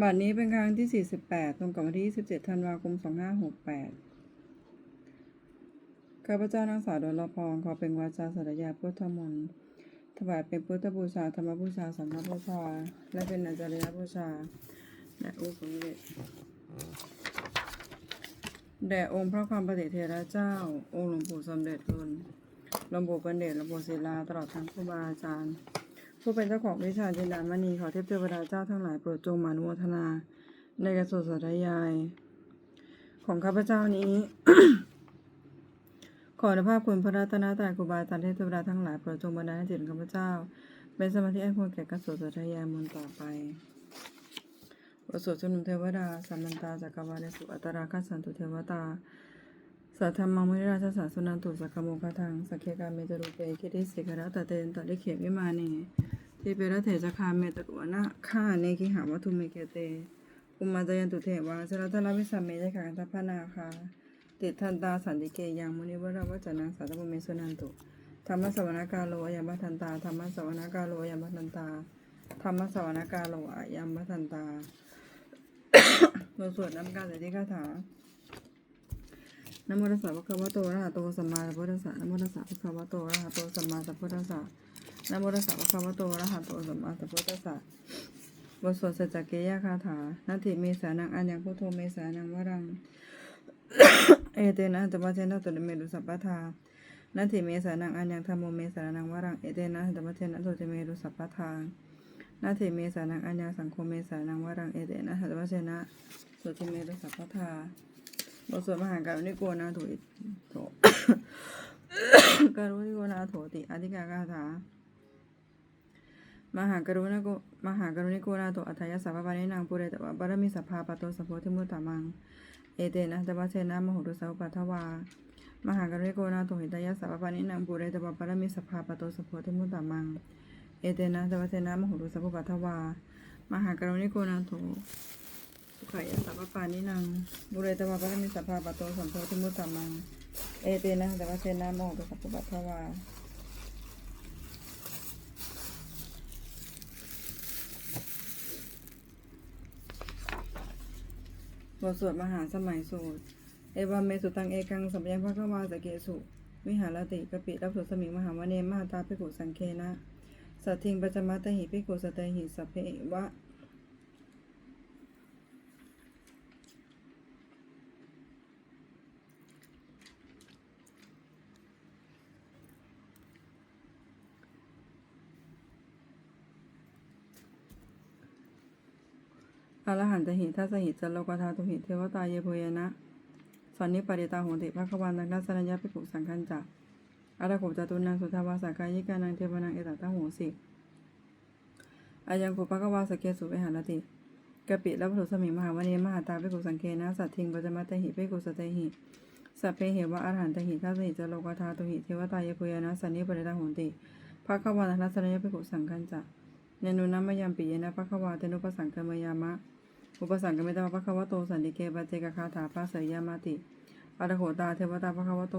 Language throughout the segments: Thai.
บัตรนี้เป็นครั้งที่ 48 ตรงกับวันที่ 27 ธันวาคม 2568 ข้าพเจ้านางสาวดลพรขอเป็นวาจาสัตยาพุทธมนต์ถวายเป็นพุทธบูชา ธรรมบูชา สังฆบูชา และเป็นอาจารยบูชาแด่องค์สมเด็จแด่องค์พระความปฏิเทระเจ้า องค์หลวงปู่สมเด็จคุณหลวงปู่ปันเดชหลวงปู่ศิลา ตลอดทั้งครูบาอาจารย์ ผู้เป็นเจ้าของวิชาจินดามณีขอเทพเทวดาเจ้าทั้งหลายโปรดจงมานุโมทนา ในกระสุสตยาย ของข้าพเจ้านี้ ขออนุภาพคุณพระรัตนตรัยครูบาอาจารย์เทพเทวดาทั้งหลายโปรดจงบันดาลให้จิตุข้าพเจ้า เป็นสมาธิอันควรแก่กระสุสตยายมนต์ต่อไปบทสวดชนุมเทวดาสัมมันตาจักรวาลสุอัตราคัสสันตุเทวตา สัทธรรมังมุนิราชสาสนันตุสักขโมคทังสักเคกาเมจรูเปคิริสิกระตะเตนตะลิเขวิมาเนทีเปรเถจคาเมตตุวนะข้าเนกิหาวัตุเมเกเตอุมาจยันตุเทวาสรัตลวิสัมเมยขันตพนาคาติทันตาสันติเกยังมุนิวรวัจนังสัตตมเมสุนันตุธรรมสวนากาโลยัมบัทันตาธรรมสวนากาโลยัมบัทันตาธรรมสวนากาโลยัมบัทันตาบทสวดน้ำการเสด็จคาถา นะโมตัสสะภะคะวะโตอะระหะโตสัมมาสัมพุทธัสสะนะโมตัสสะภะคะวะโตอะระหะโตสัมมาสัมพุทธัสสะนะโมตัสสะภะคะวะโตอะระหะโตสัมมาสัมพุทธัสสะบทสวดสัจจเกยคาถานาทิเมสานังอัญญพุทโธเมสานังวรัง เอเตนะอัตตปะเทนะตุเมรุสัพพทานาทิเมสานังอัญญธรรมโมเมสานังวรัง เอเตนะอัตตปะเทนะตุเมรุสัพพทานาทิเมสานังอัญญสังโฆเมสานังวรัง เอเตนะอัตตปะเทนะตุเมรุสัพพทา บทสวดมหาการุณิโกนาโถอิโถการุณิโกนาโถติอธิกากาถามหากรุณาโกมหากรุณิโกนาโถอัฏฐยสัพพปานินางปุเรตวะบารมิสัพพาปโตสัพโพธิมุตตามัง เอเตนะตะปะเทนะมโหตุสัพปัทวามหากรุณิโกนาโถหิตยสัพพปานินางปุเรตวะบารมิสัพพาปโตสัพโพธิมุตตามัง เอเตนะตะปะเทนะมโหตุสัพปัทวามหากรุณิโกนาโถสุ ขายสัพพานินัง บุเรตวะปะมิสัพพะปะโตสัมโพธิมุตตามัง เอเตนะแต่ว่าเทนะโมตุสัพพปัทวาบทสวดมหาสมัยสูตร เอวาเมสุตังเอกังสัมยังพระขวาสเกสุ วิหารติกปิรับสุสมิงมหาวเนมหาตาภิกขุสังเคนะ สัทธิงปัจจมัตหิภิกขุสเตหิสัพเพวะ อรหันตหิทัสหิจัลโลกธาตุหิเทวตาเยโพยนะสันนิปริตาโหติภควานังนัสนัญญาภิกขุสังคันจักอาราโขจตุนังสุทาวาสากายิกานังเทวนังเอตตตะโหสิอายังกุภควาสเกสุวิหารติกปิรับสุสมิงมหาวเนมหาตาภิกขุสังเคนะสัตทิงปัจมัตตหิภิกขุสเตหิสัพเพเหวะอรหันตหิทัสหิจัลโลกธาตุหิเทวตาเยโพยนะสันนิปริตาโหติภควานังนัสนัญญาภิกขุสังคันจักเนนุนัมมยัมปิเยนะภควาเตนุปสังกมยามะ อุปสังกมิตาภควโตสันติเกปเจกคาถาภาสยามาติอารโขตาเทวตาภควโต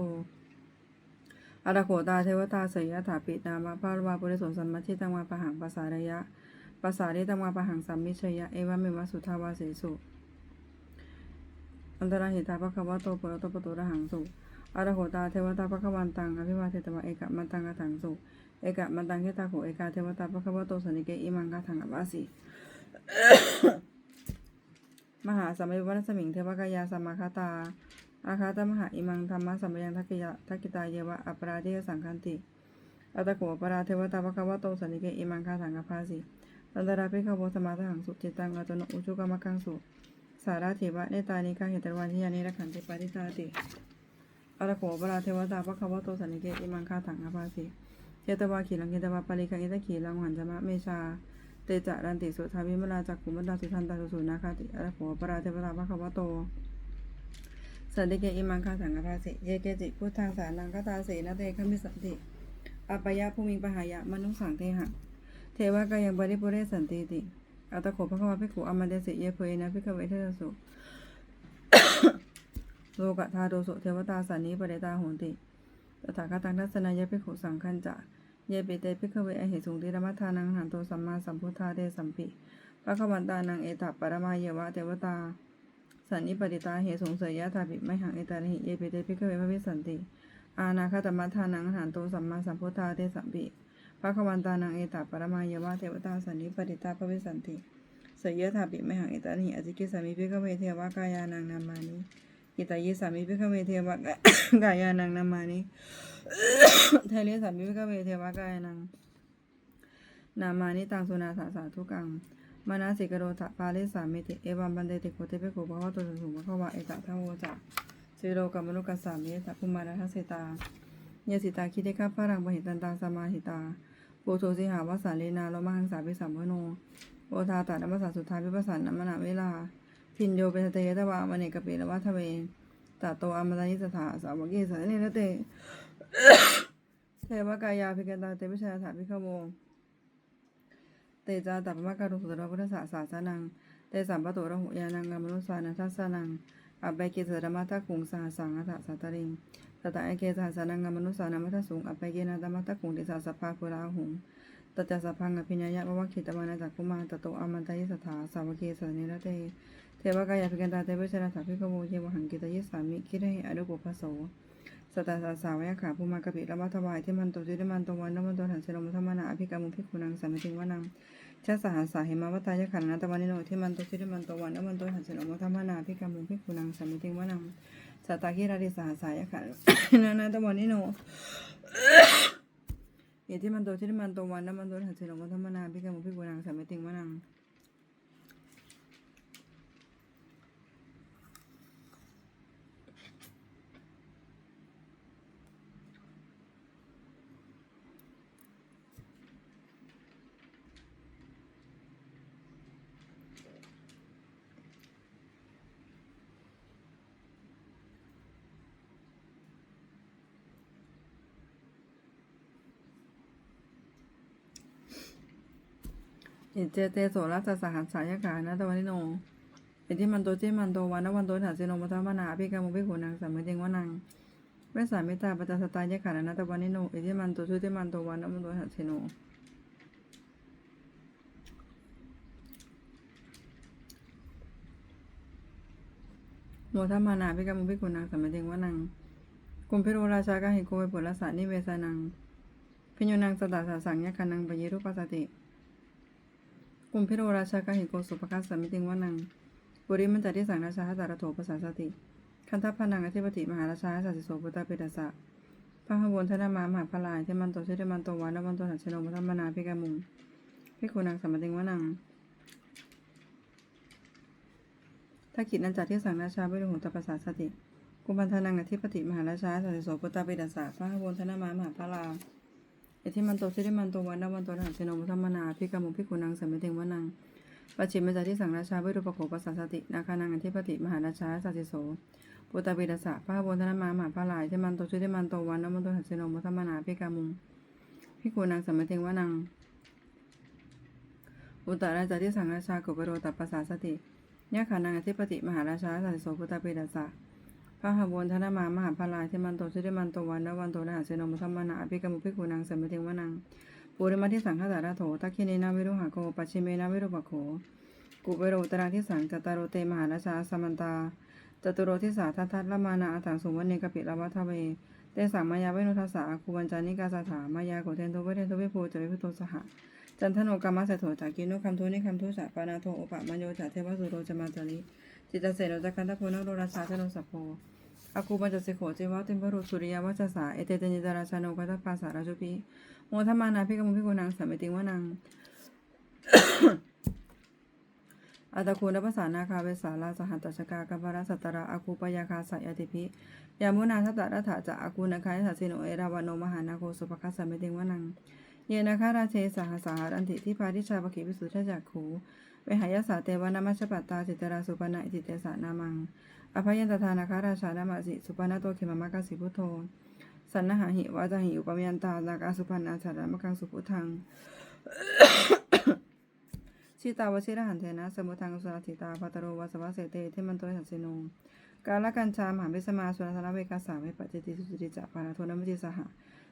อารโขตาเทวตาสยถาปินามะพารวาปุริสนสัมมัชิตังวาปะหังภาษาระยะภาษาริตังวาปะหังสัมมิชยะเอวะเมวะสุทาวาเสสุอันตราหิตาภควโตปุรโตปตุระหังสุอารโขตาเทวตาภควันตังอภิวาเทตวะเอกะมันตังกถังสุเอกะมันตังเกตาโขเอกาเทวตาภควโตสันติเกอิมังกถังอวาสี มหาสัมยวันสมิงเทวกายาสมาคาตา อาคาตมหาอิมังธรรมะสัมยังทักกิยทักกิตายเยวะอัปราเดยสังคันติอัตโขปราเทวตาภควโตสันนิเกอิมังคาถังกภาสิตันตราภิกขโวสมาทหังสุจิตังอัตโนอุชุกรรมกังสุสาราเถวะเนตานิกาเหตรวันทิยานิรขันติปาริตาติอัตโขปราเทวตาภควโตสันนิเกอิมังคาถังกภาสิเจตวาขีลังเจตวาปาริกังอิตขีลังหันจมะเมชา เตจะรันติสุทาวิมลาจักขุมดาสุทันตาสุสุนาคาติอรโหปราเทวตาภควโตสันติเกอิมังคาสังฆภาสิเยเกจิพุทธังสานังคตาเสนะเตขมิสันติอัปยะภูมิปหายะมนุสังเทหะ เทวกายังบริปุเรสันติติอัตโขภควาภิกขุอมเดสิเยเพยนะภิกขเวเทสุโลกธาโดสุเทวตาสันนิปเรตาโหนติตถาคตังทัศนายภิกขุสังคันจะ เยปิเตภิกเวอเหสุงติรมัฏฐานังหันโตสัมมาสัมพุทธาเตสัมปิพระขวันตานังเอตัปปรมาเยวะเทวตา สันนิปติตาเหตุสงเสยยะถาปิไม่หังเอตาหิเยเปเตพิกเวพระวิสันติ อานาคตมัทานังหันโตสัมมาสัมพุทธาเตสัมปิพระขวันตานังเอตัปปรมาเยวะเทวตาสันนิปติตาพระวิสันติเสยยะถาปิไม่หังเอตาหิอจิกิสามิพิกเวเทวะกายานังนามานิอิตายิสามิพิกเวเทวะกายานังนามานิ เทเลสามิพิกเวเทวะกายนัง นามานิตังสุนาสาสาทุกังมานาสิกโรทะปาลิสามิติเอวัมบันเดติโกเตเปโกภะวะโตสุสุภะคะวะเอตะทะโวจะสิโรกัมมนุกัสสามิตะภุมาราทสิตาเยสิตาคิเตคะพะรังบหิตันตาสมาหิตาปุโตสิหาวสาเลนาโลมาหังสาปิสัมพโนโอทาตะนัมสสสุทธาพิปัสสนนัมมนาเวลา พินโยเปสเตยตวะมเนกเปละวะทเวตะโตอมตะยิสถาสาวกิสันเนรเต เทวกายาภิกันตาเตวิชาถาภิขโมเตจาตัปมะการุสุตระพุทธศาสาสนัง เตสัมปะโตระหุยานังกามนุสานัทัสสนังอัปเปกิสระมัตะคุงสหสังอัตสัตตริงตตะเอเกสหสานังกามนุสานามัตตสุงอัปเปเกนาตมัตะคุงติสาสภาปุราหุงตจัสสะพังอภิญญายะวะวะขิตมานาจักกุมารตโตอมันตยิสถาสาวเกสเนระเตเทวกายาภิกันตาเตวิชนาถาภิขโมเยวหังกิตยิสามิคิระหิอนุปุพพโส สตาสาสาวะขาภูมากะปิละมัทวายที่มันโตจิริมันโตวันนมันโตหันเสนมุธรรมนาอภิกรรมุภิกุนังสัมมิติงวานังชาสหัสสาเหมาวตายะขันนัตวันนิโนที่มันโตจิริมันโตวันนมันโตหันเสนมุธรรมนาอภิกรรมุภิกุนังสัมมิติงวานังสตากิราริสหัสสายะขันนานาตวันนิโนเยที่มันโตจิริมันโตวันนมันโตหันเสนมุธรรมนาอภิกรรมุภิกุนังสัมมิติงวานัง อิเจเตโสรัสสหัสสายกานะตวันนิโนอิทิมันโตเจมันโตวันนวันโตถาเซโนมัทมนาภิกรรมุภิกขุนังสัมมิติงวนังเวสามิตาปัจจสตายะขันนะตวันนิโนอิทิมันโตชุติมันโตวันนวันโตถาเซโนโมทัมมานาภิกรรมุภิกขุนังสัมมิติงวนังกุมพิโรราชากาหิโกเวปุรสานิเวสานังพิญญนังสตาสาสังยะคันังปยิรุปัสสติ กุมพิโรราชากาหิโกสุปกัสสมิติงวานังบุริมันจติสังราชาสารโถปสาสติ คันทัพพนังอธิปติมหาราชาสัสสิโสพุตตาเปตสะพระขบวนธนามามหาพลายเทมันโตเชเทมันโตวานวันโตหันเชโนมัทมนาพิกามุงพิคุนังสัมมติงวานังถ้ากิจนันจัดที่สังราชาไม่รู้หุตปสาสติกุมพันธนังอธิปติมหาราชาสัสสิโสพุตตาเปตสะพระขบวนธนามามหาพลาเอธิมันโตชิริมันโตวันนวันโตหันเชโนมุธรรมนาพิกามุพิกุนังสัมมิเทงวนังปัจฉิมมาจากที่สังราชาวิรุปโขปัสสาสตินาคานังอธิปติมหาราชาสัสสิโสปุตตะปิดสะพระบนธนมามหาพระลายเทมันโตชิริมันโตวันนวันโตหันเชโนมุธรรมนาพิกามุพิกุนังสัมมิเทงวนังอุตตราจากที่สังราชากุปโรตัปปัสสาสติยะขานังอธิปติมหาราชาสัสสิโสปุตตะปิดสะ พระหบวนธนมามหาพลายเทมันโตชิริมันโตวันนวันโตนะหาเสนมุทัมมานาอภิกรรมุภิกขุนังสัมมิงวนังปุริมาทิสังฆสารโถทักขิเนนาวิรุหะโกปัจฉิเมนาวิรุปโขกุเบโรตราทิสังจตารโรเตมหาราชาสมันตาจตุโรทิสาทัทัตละมานาอัถังสุวรรณเนกปิลวัทเวเตสังมายาเวนุทัสสาคูวันจานิกาสถามายาโกเทนโทเวเทนโทวิภูจวิพุโตสหะจันทโนกรรมสโถจากกินุคัมโทนิคัมทุสะปานาโทอุปะมัญโยจะเทวสุโรจมาจาริ จิตตเสโนจักันทโพนโรราชาเจโนสัพโพอากูปัญจสิโขเจวะต็มพรุสุริยวัชสาเอเตเตนิจาราชานุกัตปาสาราชุปิโมทมานาพิกมุพิโกนังสัมเมติงวนังอัตคูนภาษานาคาเวสาลาสหันตชกากัปปะรสัตตระอาคูปยาคาสายติพิยามุนาทัตตะรัฐาจะอาคูนคายสัสสิโนเอราวโนมหานาโคสุปคัสสัมเมติงวนัง เยนาคาราเชสหสาหารันติที่พาทิชาปกิวิสุทธจักขู เวหายสาเตวนามัชปัตตาจิตราสุปนะอิตเตสานามัง อภัยันตทานาคาราชานามาสิสุปนาโตเขมามะกาสิพุทโธสันนหาหิวาจาหิอุปมยันตานาคาสุปันาชารามะกังสุพุทังชิตาวชิระหันเทนะสมุทังสุรติตาปัตโรวาสวะเสเตเทมันโตหัสสิโนกาลกัญชามหาวิสมาสุรธนเวกาสาเวปัจจิติสุจิตจะปานาโทนมจิสหะ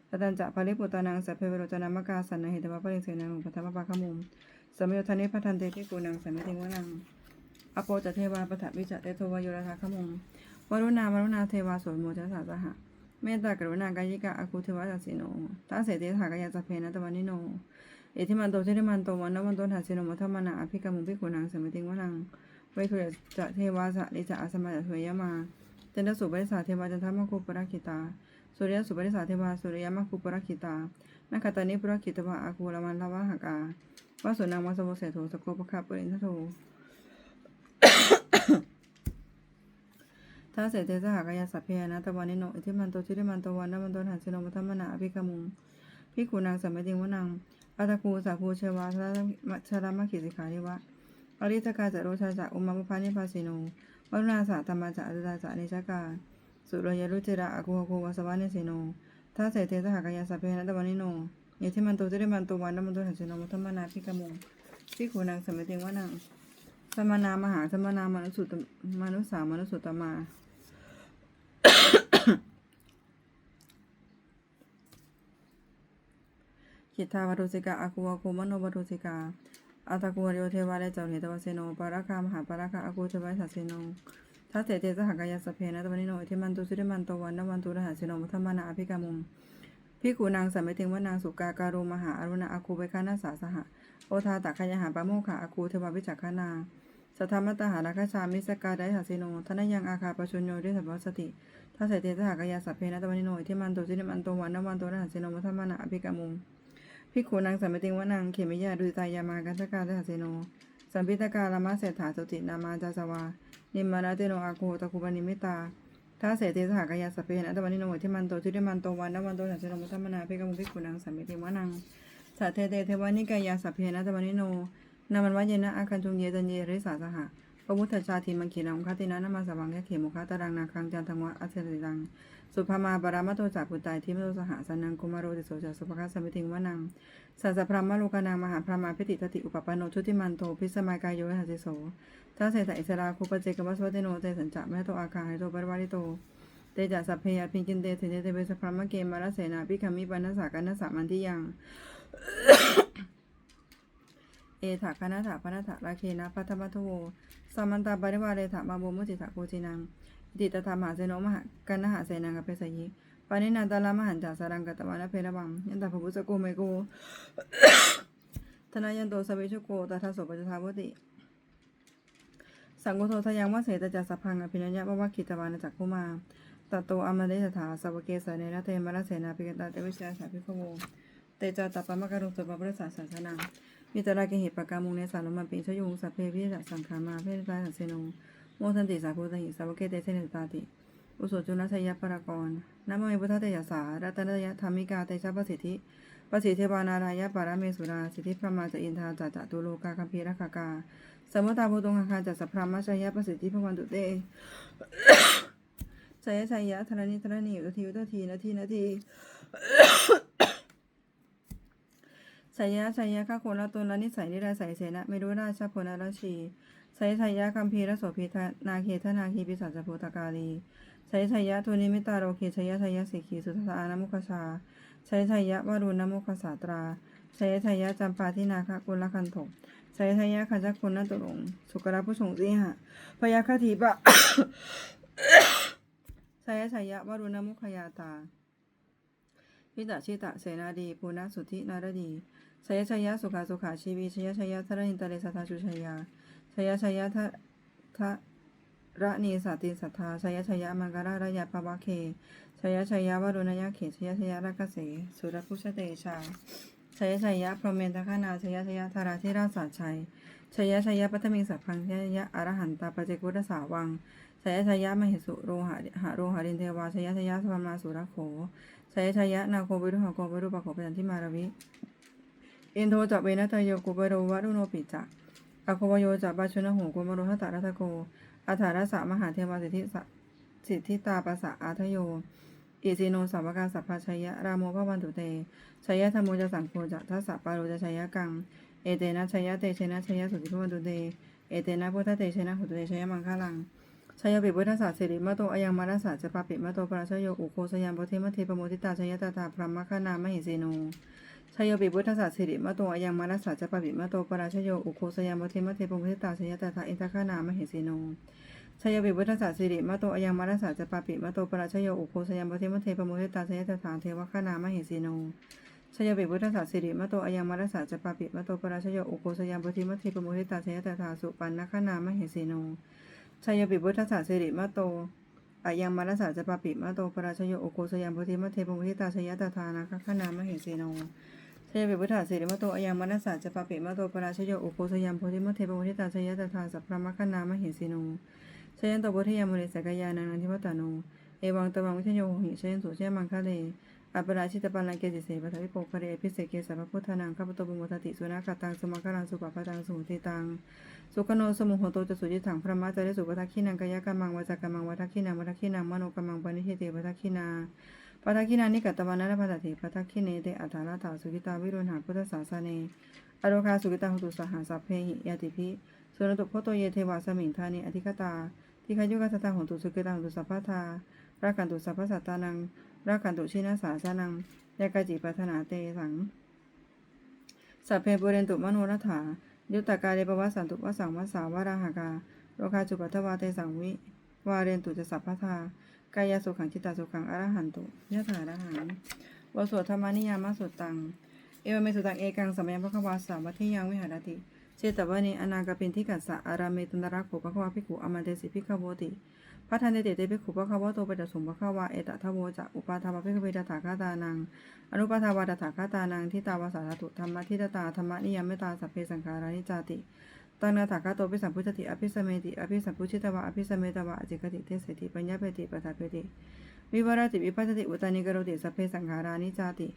ตตันจะภริปุตานังสัพเพเวโรจนามกาสันนหิตวะปริเสนังอุปทัมปะปะขมุม สมโยธานิพัทันเตทิกูนังสมิติงวนัง อโปจเทวาปถวิจเตโทวโยราธาขมงวรุณาวรุณาเทวาโสโมจสาสหะ เมตตากรุณากายิกาอาคูเทวาสัสสิโนทัสเสติถากายาสเพนะตวันิโน เอธิมันโตเทธิมันโตวันนวันโตทัสสิโนมัทธมานาอภิกามุภิกุนังสมิติงวนังไวทุยจะเทวาสะลิจะอาสมาจะถวยยมาจันทสุบริสาเทวาจันทมะคุปรักิตาสุริยสุบริสาเทวาสุริยมะคุปรักิตานักตานิปรักิตวะอาคูลมันลาวะหกา ว่าสุนังวาสโวเสโทสโกปะคาปุรินทโทท้าเสเตสหากายสัพเพนะตะวันนิโนอิทิมันโตชิริมันโตวันนมันโตหันสิโนมัทมนาอภิกมุงพิกูนางสัมมติงวนังอัตคูสาภูเชวาชรชรามขิสิขาริวะอริตกาจโรชาจะอุมาปพานิพาสิโนวรุณาสะธรรมาจะอรุตาจะนิจกาสุรยรุจิระอกุหโกวาสวานิสิโนท้าเสเตสหากายาสัพเพนะตะวันนิโน อิทิมันโตชิริมันโตวันนมันโตหันสิโนมัทธมนาอภิกมงพิกูนางสัมมติงว่านังสมนามหาสมนามนุสุตมนุสามนุสุตมาคิทาวรุสิกาอาคูวาคูมโนวรุสิกาอาตากูวริโอเทวาเลเจ้าเหตวเสโนปาราคามหาปาราคาอากูเทวาสัสเสโนทัสเสเตสหกายาสเพนะตวันนิโนอิทิมันตุสิริมันตวันนวันตุรหะเสโนมุทธมนาอภิกามุง พิกูนางสัมเมติงว่านางสุกาการุมหาอรุณาอาคูเวคานาสาสหะโอทาตะขยหาปะโมขาอาคูเทวาวิจักขนาสัทธรรมตหาราคาชามิสกาไดหาเสโนทนายังอาคาปชุญโยด้วยสัพพสติทัสเสเตสหกายาสเพนะตวันนิโนอิทิมันตุสิริมันตวันนวันตุรหะเสโนมุทธมานาอภิกามุงพิกขุนางสัมปติงว่านางเขมิยาดุตายามากัสกาเดหเสโนสัมพิตกาลามาเศรษฐาสุตินามาจาสวานิมมานาเตโนอาโกตะคุบานิมิตา ท้าเสตีสหกายาสพเพนะตะวันนิโนที่มันโตที่ได้มันโตวันนวันโตสัจจนมุทัมมนาพิกมุพิกขุนางสัมปติมวานังสัทเทเตเทวานิกายาสพเพนะตะวันนิโนนามันวายเยนะอาคันจุงเยตันเยริสาสหะพระมุทธชาติมังคีนังคตินะนามาสวังยะเขมุขะตารังนาคังจันทังวะอัจฉริยัง สุภามาปรามโตจากปุตตายทิมโตสหสนังกุมารโรติโสจสุภคัสสมิติงวนังสัสสะพรหมโลกานางมหาพระมาพิติทติอุปปโนชุติมันโตพิสมัยกายโยหัสิโสท้าเสสะอิสราคูปเจกวัสวัติโนเตสัญจะแม่โตอาคาหิโตปริวาริโตเตจัสสัพเพยพิงกินเตสิเนเตเวสพรหมเกมารเสนาพิคมิปันสากันนสามันทิยังเอถาคณะถาพนัถาราเคนะพัทธมัทโวสามันตาบริวารเลถามาโบมุจิถาโกจินัง อิติตถามหาเสโนมหากันนหาเสนังกับเปสยิปานินันตาลามหันจาสารังกตวานะเพระวังยันตาภพุสโกเมโกธนายันโตสเวชุโกตถาโสปัจทาวติสังโฆโททยังวะเสตจัสสะพังอภินัญญะวะวะคิตวานะจักคุมาตัตโตอมเดสถาสาวเกสเนรเทมรเสนาภิกตาเตวิชาสาภิกขโวเตจาตปะมะกะรุงสุปปะปะสสสันังมิตราเกหิปะกามุงเนสาลมาปิชยุงสัพเพพิสัสังขามาเพริตาสัสเสโน โมทันติสาภูตหิสาวเกเตเสนตาติ อุโสจุลชัยยปรากรนะโมเอพุทธเตยสารัตนยธรรมิกาเตชะประสิทธิประสิทธิวานารายะปารเมสุราสิทธิพระมาจอินทาจัตตุโลกาคัมภีรคากา สมุตตาภูตุงคาจัสสพรหมชัยยะประสิทธิพระวันตุเตชัยชัยยะธรณีธรณีอุทิอุตทีนาทีนาทีชัยยะชัยยะข้าโคนละตนละนิสัยนิราสัยเสนะไม่รู้ราชพลราชี ชัยชัยยะคัมภีรโสภิทนาเคทนาคีปิสัจจโพตกาลีชัยชัยยะทุนิมิตาโรเคชัยยะชัยยะสิกีสุทธานามุขชาชัยชัยยะวารุณมุขสาตราชัยชัยยะจำปาทินาคกุลคันถกชัยชัยยะขันจักคุณนตุรงสุกราผู้สงสีหะพยาคติปะชัยชัยยะวารุณมุขยาตาพิตาชิตะเสนาดีปูนาสุทธินารดีชยชยยะสุขาสุขาชีวีชยชยะทรณินตะเลสัทาชุชยา ชยชยทะทะระนีสัตติสัทธาชยชยมังกรระยะปวะเคชยชยวรุณยะเขชยชยรักเสสุรพุชเตชาชยชยพรหมเมนทคานาชยชยธาราธิราชสัจชัยชยชยปัทมิงสัพพังชยะอรหันตาปเจกุตสาวังชยชยมหิสุโรหะหะโรหะรินเทวาชยชยสวมาสุรโขชยชยนาโควิรุหะโกวิรุปะโขปัญญทิมารวิอินโทจักเวนะทะโยกุเบโรวะรุโนปิจัก อโควโยจักบาชุนะโหกุมโรหะตารัตโกอาถารัสสะมหาเทวสิทธิสิทธิตาปัสสะอาทโย อิสิโนสัพพกาสัพพชัยยะรามโมพระวันตุเตชัยยะธรรมโมจะสังโฆจะทัสสะปาโรจะชัยยะกัง เอเตนะชัยยะเตชนะชัยยะสุทธิพระวันตุเต เอเตนะพุทธเตชนะหุตุเตชัยยะมังคลังชัยยะปิพุทธศาสสิริมะโตอยังมารัสสะจะปาปิมะโตปราชโยอุโคสยัมปเทมะเทปโมทิตาชัยยะตาตาพรหมคานามหิเสโน ชยโยปิพุทธศาสสิริมะโตอายังมารัสสาจะปะปิมะโตปราชโยอุโคสยามเทมะเทปมุทิตาสยตถาอินทคานามเหสิโนชยโยปิพุทธศาสสิริมะโตอายังมารัสสาจะปะปิมะโตปราชโยอุโคสยามเทมะเทปมุทิตาสยตถาเทวคานามเหสิโนชยโยปิพุทธศาสสิริมะโตอายังมารัสสาจะปะปิมะโตปราชโยอุโคสยามเทมะเทปมุทิตาสยตถาสุปันนคานามเหสิโนชยโยปิพุทธศาสสิริมะโตอายังมารัสสาจะปาปิมาโตปราชโยโอโกสยามพุทธิมะเทปมุทิตาชยตถานาคขนามะเหสีโน ชยปิพุทธาสิริมโตอายังมารัสสาจะปาปิมาโตปราชโยโอโกสยามโพธิมเทปมุทิตาชยตถาสัพพะมะขนามะเหสีโนชยันโตพุทธิยามุนิสกายานังนันทิวัตาโนเอวังตวังวิชโยหิชยันสุเชมังคะเลอัปราชิตปันลังเกจิเสปะทวิโปคเรพิเศษเกสัพพุทธนังข้าพโตบุโมทติสุนัขตังสุมาคารังสุปปะตังสุติตังสุขโนสมุหโตจะสุจิถังพระมาจะได้สุปทักขินังกายกรรมังวาจากรรมังวัทักขินังวัทักขินังมโนกรรมังปณิทิเตปทักขินา ปทักขินานิกัตตวานะระปะเถปทักขิเนเตอัฏฐาราตาสุกิตาวิรุณหาพุทธศาสเนอโรคาสุกิตาหุตุสหาสัพเพหิยติภิสุนตุโพโตเยเทวาสมิงธานิอธิคตาทิคายุกัสตาหุตุสุกิตาหุตุสัพพทารักันตุสัพพสัตตานังรักันตุชินาสาสานังยากาจิปัฏนาเตสังสัพเพปุเรนตุมโนรัฐายุตตกาเรปวัสสันตุวสังวสาวราหากาโรคาจุปัทวาเตสังวิวาเรนตุจะสัพพทา กายาสุขังจิตตาสุขังอรหันตุยะถารหังวสวดธรรมานิยามสุตตัง เอวเมสุตังเอกังสมัยพระควาสาวัทยังวิหารติเชตวะเนอนากปินทิกัสสะอารามเมตุนรักโขปะควาภิกขุอมันเตสิภิกขโวติพัฒนเตเตภิกขุปะควาโตปะจัสสุมปะควาเอตทะโวจะอุปาทาวะภิกขเวดถาคาตานัง อนุปทาวาตถาคตานังทิตาวาสาตุธรรมทิตตาธรรมนิยามเมตตาสัพเพสังขารานิจาติ ตังนาถาคาโตปิสัมพุทธิอภิสเมติอภิสัมพุชิตวะอภิสเมตวะอจิกติเทสติปัญญาเปติปทาเปติวิวรติวิปัสสติอุตานิกรติสัพเพสังขารานิจาติ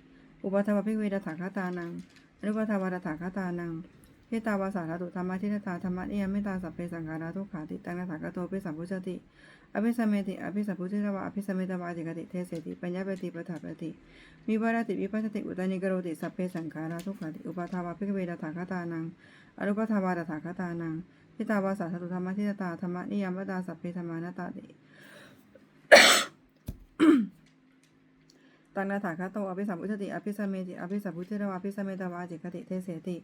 อุปทาวะภิเวดถาคตานังอนุปทาวาตถาคตานังเทตาวาสาตุธรรมทิตตาธรรมนิยมเมตตาสัพเพสังขาราทุกขาติตังนาถาคาโตปิสัมพุชติ อภิสเมติ อภิสัมพุชิตวะอภิสเมตวะจิกติเทสติปัญญาเปติปทาเปติวิวารติวิปัสสติอุตานิกรติสัพเพสังขาราทุกขาติอุปาทาวาภิกเวดถาคตานัง อนุปทาวาตถาคตานังทิตาวาสาสตุธรรมทิตตาธรรมนิยมวตาสัพเพธรรมานตาติตังนาถาคโตอภิสัมพุทธติอภิสัมเมติอภิสัมพุทธวาอภิสัมเมตวาจิกติเทเสติ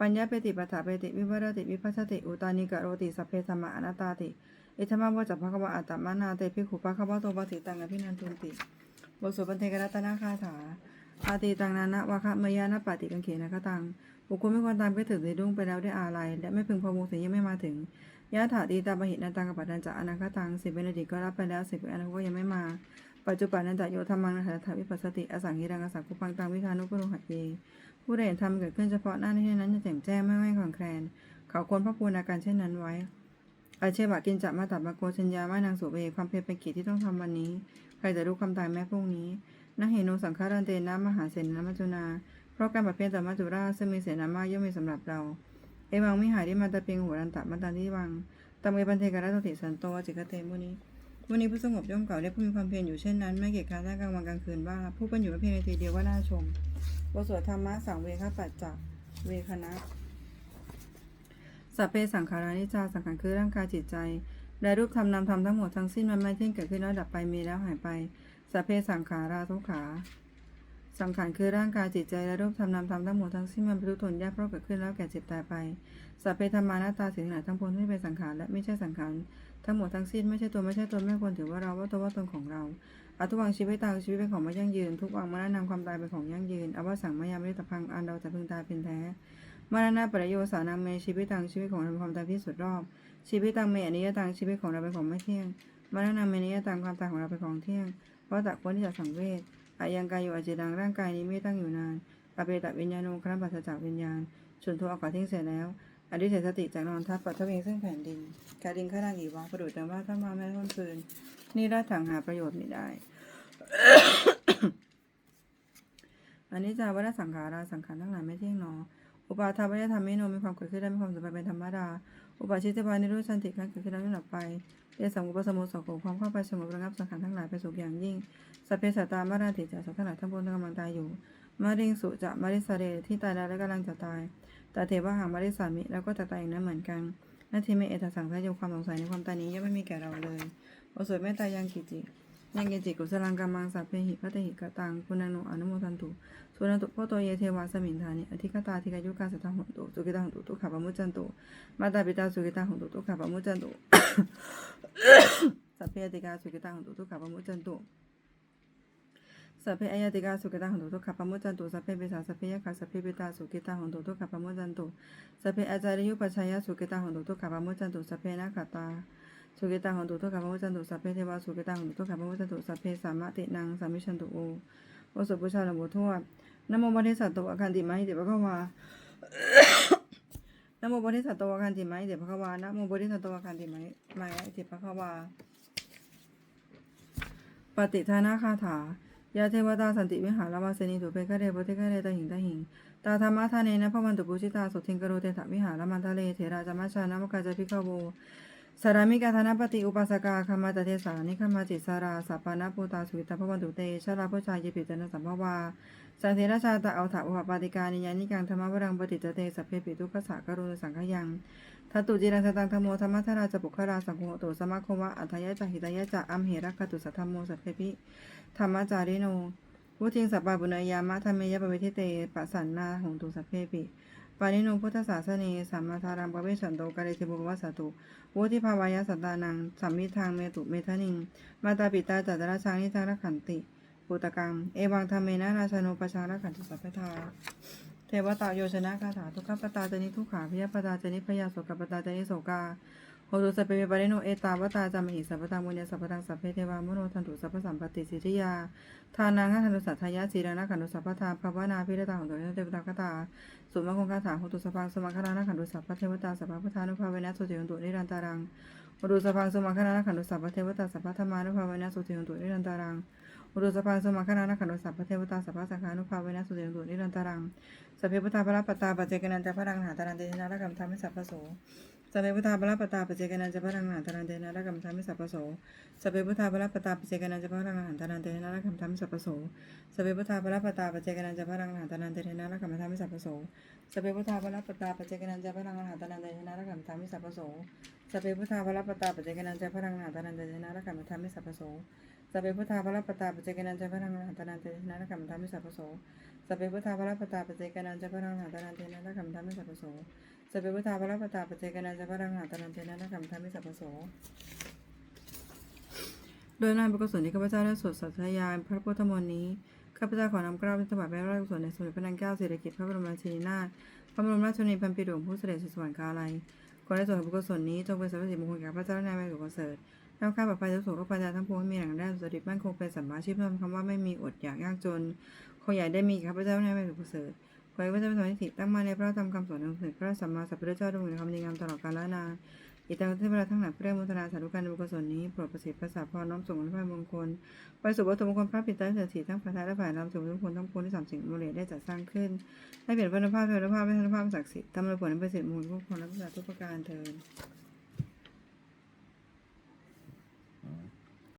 ปัญญาเปติปัฏฐาเปติวิวรติวิปัสสติอุตานิกะโรติสัพเพธรรมาอนัตตาติอิธรรมวจัพพะคะวะอัตตมานาเตภิกขุปะคะวะโตปะติตังอภินันตุนติบทสวดบันเทกรัตนาคาถาอาติตังนานะวะคะเมยานะปฏิกังเขนะคตัง บุคคลไม่ควรตามไปถึงในรุ่งไปแล้วด้วยอาลัยและไม่พึงพอวงถึงยังไม่มาถึงยะถาตีตาบหินันตังกับปัตตันจะอนาคตังสิบเบนดิตก็รับไปแล้วสิบอนาคตก็ยังไม่มา ปัจจุบันนันจะโยธรรมังนะถาวิปัสสติอสังหิรังอสังคุปังตังวิธานุปโรหัตเยผู้ใดเห็นธรรมเกิดขึ้นเฉพาะหน้าที่นั้นจะแจ่มแจ้งไม่ไม่คลอนแคลนเขาควรพระปูนาการเช่นนั้นไว้อาเชบะกินจะมาตัดมาโกชัญญาไม่นางสุเวความเพียรเป็นกิจที่ต้องทำวันนี้ ใครจะรู้ความตายแม้พรุ่งนี้นักเหนุสังฆารันเตนะมหาเสนามัจจุนา ราะการประเภทต่อมัจจุราซึ่งมีเสนามากย่อมมีสำหรับเรา เอวังมิหายที่มาตะเปียงหัวรันตะมาตาที่วังตามเอปันเทการัตติสันโตวจิกเตมุนีมุนีผู้สงบย่อมเก่าได้ผู้มีความเพียรอยู่เช่นนั้นไม่เกียจคร้านหน้ากลางวันกลางคืนว่าผู้เป็นอยู่เพียงในทีเดียวว่าน่าชมบทสวดธรรมะสังเวคปัจจเวคณะสัพเพสังขารานิจจาสังขารคือร่างกายจิตใจและรูปธรรมนามธรรมทั้งหมดทั้งสิ้นมันไม่เที่ยงเกิดขึ้นแล้วดับไปมีแล้วหายไปสัพเพสังขาราทุกขา สังขารคือร่างกายจิตใจและรูปธรรมนามธรรมทั้งหมดทั้งสิ้นมันเป็นทุกทนยากเพราะเกิดขึ้นแล้วแก่เจ็บตายไปสัพเพธรรมานาตาสิ่งไหนทั้งปวงที่เป็นสังขารและไม่ใช่สังขารทั้งหมดทั้งสิ้นไม่ใช่ตัวไม่ใช่ตนไม่ควรถือว่าเราว่าตัวว่าตนของเราอาทุวังชีวิตตางชีวิตเป็นของไม่ยั่งยืนทุกวังมรณะความตายเป็นของยั่งยืนอวสังมายามริตพังอันเราจะพึงตายเป็นแท้มรณะประโยชน์สานังเมชีวิตตังชีวิตของเราเป็นความตายที่สุดรอบ ชีวิตตังเมอนิยตังชีวิตของเราเป็นของไม่เที่ยงมรณะเมนิยตังความตายของเราเป็นของเที่ยงเพราะตักควรที่จะสังเวช อายังกายอยู่อาจิดังร่างกายนี้ไม่ตั้งอยู่นานอเปตวิญญาณงครั้งปัสจากวิญญาณส่วนทัวอากาศทิ้งเสร็จแล้วอดิเสสติจากนอนทับปัทเวงซึ่งแผ่นดินกาดินข้าดังอีวาประดุจแต่ว่าถ้ามาแม้คนคืน นี่ราถังหาประโยชน์ไม่ได้ อันนี้จาวัฏสังขาราสังขารทั้งหลายไม่เที่ยงหนอ อุปาทาวยธรรมไม่โนมีความเกิดขึ้นได้มีความสมบัติเป็นธรรมดา อุปาชิตวานิโรธสันติการเกิดขึ้นแล้วไม่หลับไป ยสังกุปสมุสกุความเข้าไปสงบระงับสังขารทั้งหลายไปสุขอย่างยิ่งสัพเพสัตตามาราติจะสัตว์ทั้งหลายทั้งปวงทั้งกำลังตายอยู่มาริงสุจะมาริสเรที่ตายแล้วและกำลังจะตายแต่เทวะหางมาริสามิแล้วก็จะตายอย่างนั้นเหมือนกันนาทีเมเอตสังสายโยความสงสัยในความตายนี้ย่อมไม่มีแก่เราเลยโอสวดเมตตายังกิจิ ยังเกจิกุสลังกัมมังสัพเพหิพัตหิกตังปุณณโนอนุโมทันตุสุนันตุโพโตเยเทวาสมิงธานิอธิคตาธิกายุกาสัทธหนตุสุกิตาหนตุทุกขปมุจจันตุมาตาปิตาสุกิตาหนตุทุกขปมุจจันตุสัพเพอติกาสุกิตาหนตุทุกขปมุจจันตุสัพเพอายติกาสุกิตาหนตุทุกขปมุจจันตุสัพเพปิสาสัพเพยะคาสัพเพปิตาสุกิตาหนตุทุกขปมุจจันตุสัพเพอาจาริยุปัชชายสุกิตาหนตุทุกขปมุจจันตุสัพเพนะคตา สุกิตังหนตุทุกขปมุจจันตุสัพเพเทวาสุกิตังหนตุทุกขปมุจจันตุสัพเพสามะตินังสามิชันตุโอโอสุปุชาลโมทวดนโมบริสัตตวะคันติมาหิติภะคะวานโมบริสัตตวะคันติมาหิติภะคะวานโมบริสัตตวะคันติมามาหิติภะคะวาปฏิทานาคาถายาเทวตาสันติวิหารวาเสนิถุเปคะเรปฏิคะเรตหิงตหิงตาธรรมะทาเนนะพระวันตุปุชิตาสุทิงกโรเตถะวิหารมันทะเลเถราจามัชานามกาจพิกโว สารามิกาธนปฏิอุปัสกาคามาตเทสานิคามาจิตสาราสัปปนาปูตาสุวิตาพวันตุเตชาลาพุชายปิจนสัมภวาสันเทระชาตะเอาถาอุปปาติกานิยานิกังธรรมวรังปฏิจเตสัพเพปิทุกขสากรุณสังขยังทัตตุจิรังสตังธโมธรรมทราจปุคราสังโฆโตสมาโควะอัทยะจหิตยะจะอัมเหระคตุสัทธมโมสัพเพปิธรรมจาริโนวุทิงสัปปะบุญญามะธรรมเยปะเวทิเตปะสันนาหงตุสัพเพปิ ปานิโนพุทธศาสเนสัมมาทารังปะเวชันโตกาเลติบุวัสสตุโวทิภาวายสัตตานังสัมมิทางเมตุเมทนิง มาตาปิตาจัตตราชางนิทางรักขันติปุตกัง เอวังธรรมเมนะราชโนปชารักขันติสัพพทาเทวตาโยชนะคาถาทุกขปตาจนิทุกขาพยาปตาจนิพยาโสกปตาจนิโสกา โหตุสัพเปเปรโนเอตาวตาจามหิสัพพตังมุญญสัพพตังสัพเพเทวามโนทันตุสัพพสัมปติสิทธิยา ทานังขันตุสัทธายะสีรังนักขันตุสัพพทาภาวนาพิรตาของตัวเทวตาคตาสุมาคงคาถาโหตุสัพพังสมาคณานาขันตุสัพพเทวตาสัพพพุทธานุภาเวนะสุติหันตุนิรันตารังโหตุสัพพังสมาคณานาขันตุสัพพเทวตาสัพพธรรมานุภาเวนะสุติหันตุนิรันตารังโหตุสพังสมาคณานาขันตุสัพพเทวตาสัพพสังฆานุภาเวนะสุติหันตุนิรันตารังสัพเพพุทธาภระปตาปัจเจกนันจะพระรังหาตารันเตนะรักรรมธรรมสัพพโส สัพเพพุทธาภรปตาปเจกนันจะพระรังหาตารันเตนะรักรรมธรรมิสัพพโสสัพเพพุทธาภรปตาปเจกนันจะพระรังหาตารันเตนะรักรรมธรรมิสัพพโสสัพเพพุทธาภรปตาปเจกนันจะพระรังหาตารันเตนะรักรรมธรรมิสัพพโสสเปพุทธาภรปตาปเจกนันจะพลังหารตานันเดชนะรักขัมธรรมิสัพพโสสเปพุทธาภรปตาปเจกนันจะพลังหารตานันเดชนะรักขัมธรรมิสัพพโสสเปพุทธาภรปตาปเจกนันจะพลังหารตานันเดชนะรักขัมธรรมิสัพพโสสเปพุทธาภรปตาปเจกนันจะพลังหารตานันเดชนะรักขัมธรรมิสัพพโส สเปพุทธาภรปตาปัจเจกนันจะพลังหารตานันเดชนะรักขัมธรรมิสัพพโสโดยนายบุญกุศลที่ข้าพเจ้าได้สวดสัตยายพระพุทธมนต์นี้ข้าพเจ้าขอนำเกล้าเป็นถวายแด่พระราชกุศลในสมเด็จพระนางเจ้าสิริกิติ์พระบรมราชินีนาถพระบรมราชชนนีพันปีหลวงผู้เสด็จสู่สวรรคาลัยขอได้ส่วนบุญกุศลนี้จงเป็นสรรพสิริมงคลแก่ข้าพเจ้าและนายไปหลวงประเสริฐแล้วข้าพเจ้าทุกสุขทุกปัญญาทั้งปวงให้มีหนังแน่นสุริมั่นคงเป็นสัมมาชีพนำคำว่าไม่มีอดอยากยากจนขออย่าได้มีข้าพเจ้าและนายไปหลวงประเสริฐ ขอให้ข้าพเจ้าเป็นสมาธิตั้งมาในพระธรรมคำสอนของพระสัมมาสัมพุทธเจ้าดำเนินคำดีงามตลอดกาลนานอิตังเทพราทั้งหลายเพื่อมุทนาสาธุการบุญกุศลนี้โปรดประสิทธิ์ภาษาพรน้อมส่งผลพระมงคลไปสู่วัตถุมงคลพระปิตาเสถีทั้งพระทัยและฝ่ายนำสู่ทุกคนทั้งปวงที่สามสิ่งมูลเลได้จัดสร้างขึ้นให้เปลี่ยนพระนภาพเป็นพระภาพเป็นพระภาพศักดิ์สิทธิ์ทำให้ผลเป็นประสิทธิ์มูลทุกคนและประสาททุกประการเทิน